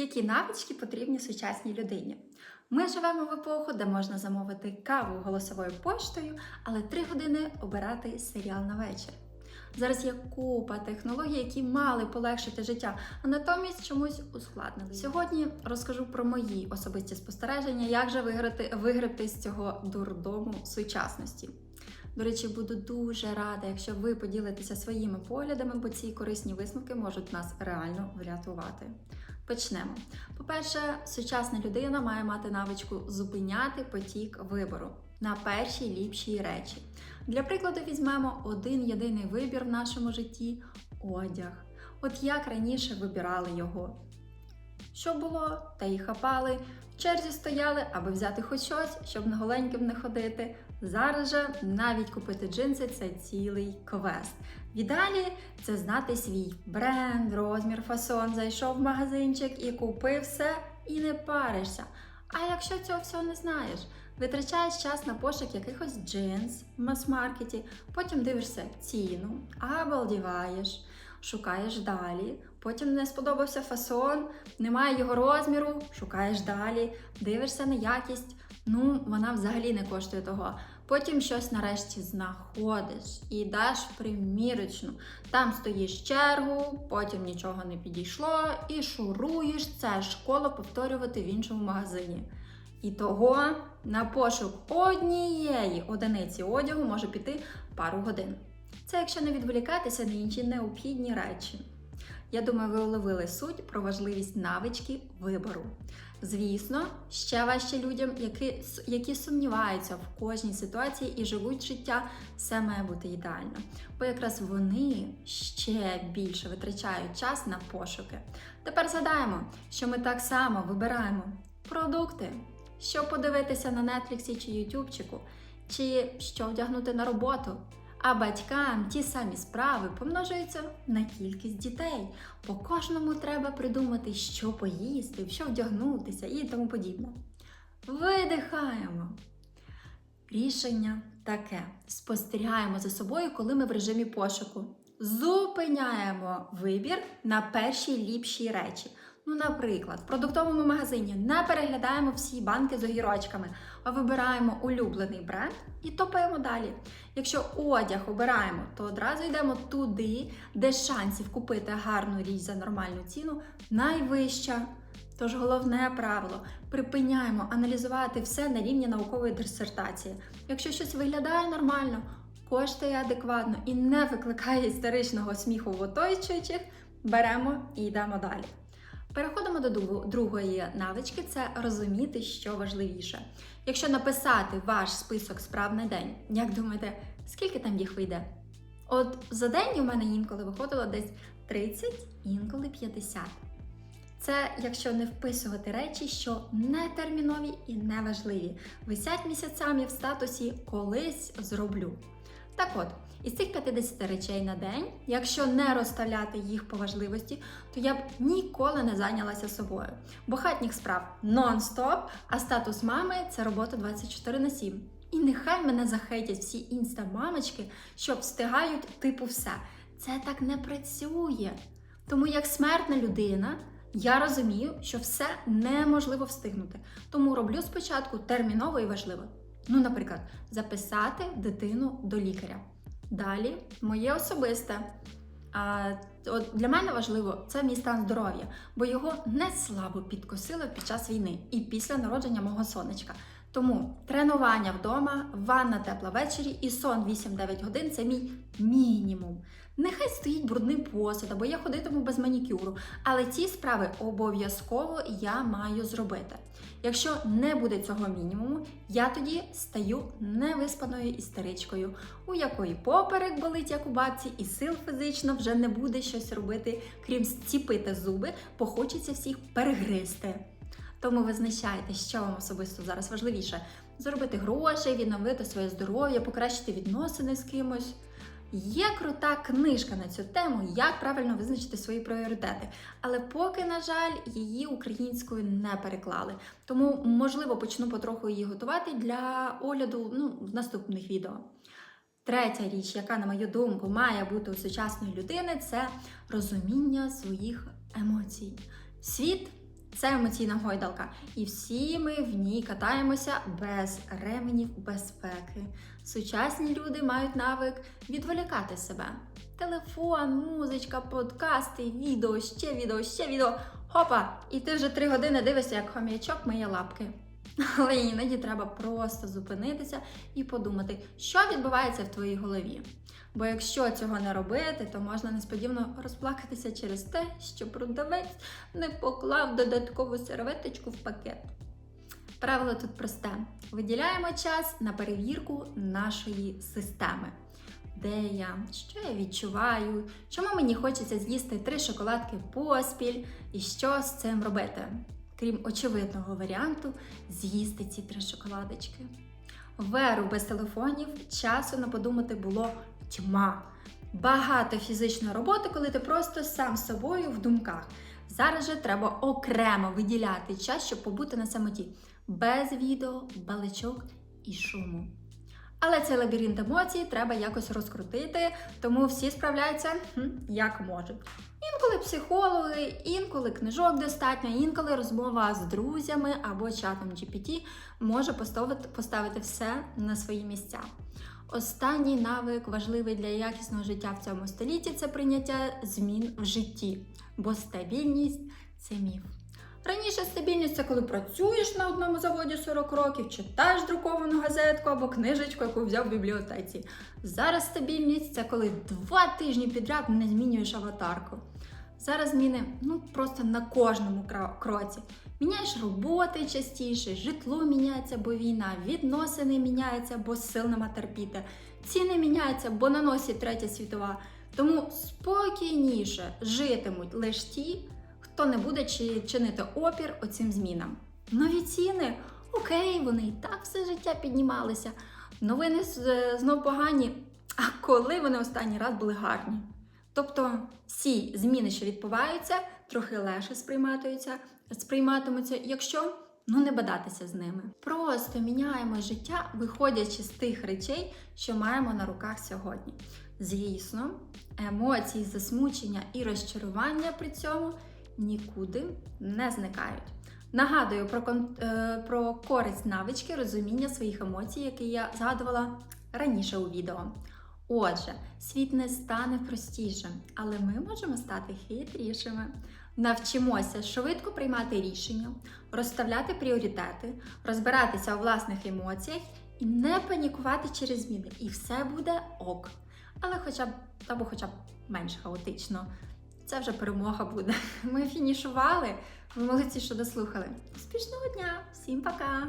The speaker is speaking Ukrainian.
Які навички потрібні сучасній людині? Ми живемо в епоху, де можна замовити каву голосовою поштою, але три години обирати серіал на вечір. Зараз є купа технологій, які мали полегшити життя, а натомість чомусь ускладнили. Сьогодні розкажу про мої особисті спостереження, як же виграти, виграти з цього дурдому сучасності. До речі, буду дуже рада, якщо ви поділитеся своїми поглядами, бо ці корисні висновки можуть нас реально врятувати. Почнемо. По-перше, сучасна людина має мати навичку зупиняти потік вибору на перші ліпші речі. Для прикладу, візьмемо один єдиний вибір в нашому житті одяг. От як раніше вибирали його. Що було, та й хапали, в черзі стояли, аби взяти хоч щось, щоб на голеньким не ходити. Зараз же навіть купити джинси це цілий квест. В ідеалі це знати свій бренд, розмір, фасон, зайшов в магазинчик і купив все і не паришся. А якщо цього всього не знаєш, витрачаєш час на пошук якихось джинс в мас-маркеті, потім дивишся ціну, обалдіваєш, шукаєш далі, потім не сподобався фасон, немає його розміру, шукаєш далі, дивишся на якість. Ну, вона взагалі не коштує того. Потім щось нарешті знаходиш і в примірочну. Там стоїш чергу, потім нічого не підійшло, і шуруєш це школу повторювати в іншому магазині. І того на пошук однієї одиниці одягу може піти пару годин. Це якщо не відволікатися на інші необхідні речі. Я думаю, ви уловили суть про важливість навички вибору. Звісно, ще важче людям, які, які сумніваються в кожній ситуації і живуть життя, все має бути ідеально. Бо якраз вони ще більше витрачають час на пошуки. Тепер згадаємо, що ми так само вибираємо продукти, що подивитися на Нетфліксі чи Ютубчику, чи що вдягнути на роботу. А батькам ті самі справи помножуються на кількість дітей. По кожному треба придумати, що поїсти, що вдягнутися і тому подібне. Видихаємо. Рішення таке: спостерігаємо за собою, коли ми в режимі пошуку. Зупиняємо вибір на перші ліпші речі. Ну, наприклад, в продуктовому магазині не переглядаємо всі банки з огірочками, а вибираємо улюблений бренд і топаємо далі. Якщо одяг обираємо, то одразу йдемо туди, де шансів купити гарну річ за нормальну ціну найвища. Тож головне правило припиняємо аналізувати все на рівні наукової дисертації. Якщо щось виглядає нормально, коштує адекватно і не викликає істеричного сміху в оточуючих, беремо і йдемо далі. Переходимо до другої навички це розуміти, що важливіше. Якщо написати ваш список справ на день, як думаєте, скільки там їх вийде? От за день у мене інколи виходило десь 30, інколи 50. Це якщо не вписувати речі, що не термінові і не важливі. Висять місяцями в статусі колись зроблю. Так от, із цих 50 речей на день, якщо не розставляти їх по важливості, то я б ніколи не зайнялася собою. Бо хатніх справ нон-стоп, а статус мами це робота 24 на 7. І нехай мене захейтять всі інста-мамочки, що встигають типу все. Це так не працює. Тому як смертна людина. Я розумію, що все неможливо встигнути, тому роблю спочатку терміново і важливо. Ну, наприклад, записати дитину до лікаря. Далі, моє особисте. А, от Для мене важливо це мій стан здоров'я, бо його не слабо підкосило під час війни і після народження мого сонечка. Тому тренування вдома, ванна тепла ввечері і сон 8-9 годин це мій мінімум. Нехай стоїть брудний посуд, або я ходитиму без манікюру, але ці справи обов'язково я маю зробити. Якщо не буде цього мінімуму, я тоді стаю невиспаною істеричкою, у якої поперек болить, як у бабці, і сил фізично вже не буде щось робити, крім зціпити зуби, бо хочеться всіх перегризти. Тому визначайте, що вам особисто зараз важливіше: заробити гроші, відновити своє здоров'я, покращити відносини з кимось. Є крута книжка на цю тему, як правильно визначити свої пріоритети. Але поки, на жаль, її українською не переклали. Тому, можливо, почну потроху її готувати для огляду ну, в наступних відео. Третя річ, яка, на мою думку, має бути у сучасної людини, це розуміння своїх емоцій. Світ це емоційна гойдалка. І всі ми в ній катаємося без ременів безпеки. Сучасні люди мають навик відволікати себе. Телефон, музичка, подкасти, відео, ще відео, ще відео. Хопа! І ти вже три години дивишся, як хом'ячок миє лапки. Але іноді треба просто зупинитися і подумати, що відбувається в твоїй голові. Бо якщо цього не робити, то можна несподівано розплакатися через те, що продавець не поклав додаткову серветочку в пакет. Правило тут просте: виділяємо час на перевірку нашої системи. Де я, що я відчуваю, чому мені хочеться з'їсти три шоколадки поспіль, і що з цим робити, крім очевидного варіанту з'їсти ці три шоколадочки. Веру без телефонів часу на подумати було тьма. Багато фізичної роботи, коли ти просто сам з собою в думках. Зараз же треба окремо виділяти час, щоб побути на самоті, без відео, баличок і шуму. Але цей лабіринт емоцій треба якось розкрутити, тому всі справляються як можуть. Інколи психологи, інколи книжок достатньо, інколи розмова з друзями або чатом GPT може поставити, поставити все на свої місця. Останній навик важливий для якісного життя в цьому столітті це прийняття змін в житті, бо стабільність це міф. Раніше стабільність це коли працюєш на одному заводі 40 років, читаєш друковану газетку або книжечку, яку взяв в бібліотеці. Зараз стабільність це коли два тижні підряд не змінюєш аватарку. Зараз зміни ну просто на кожному кроці. Міняєш роботи частіше, житло міняється, бо війна, відносини міняються, бо сил нема терпіти. Ціни міняються, бо на носі третя світова. Тому спокійніше житимуть лише ті, хто не буде чинити опір оцим змінам. Нові ціни, окей, вони і так все життя піднімалися. Новини з- знов погані. А коли вони останній раз були гарні? Тобто всі зміни, що відбуваються, трохи легше сприйматимуться, сприйматимуться, якщо ну не бадатися з ними. Просто міняємо життя, виходячи з тих речей, що маємо на руках сьогодні. Звісно, емоції, засмучення і розчарування при цьому нікуди не зникають. Нагадую про, кон- е, про користь навички розуміння своїх емоцій, які я згадувала раніше у відео. Отже, світ не стане простішим, але ми можемо стати хитрішими. Навчимося швидко приймати рішення, розставляти пріоритети, розбиратися у власних емоціях і не панікувати через зміни. І все буде ок. Але хоча б або хоча б менш хаотично. Це вже перемога буде. Ми фінішували. Ви молодці, що дослухали. Успішного дня! Всім пока!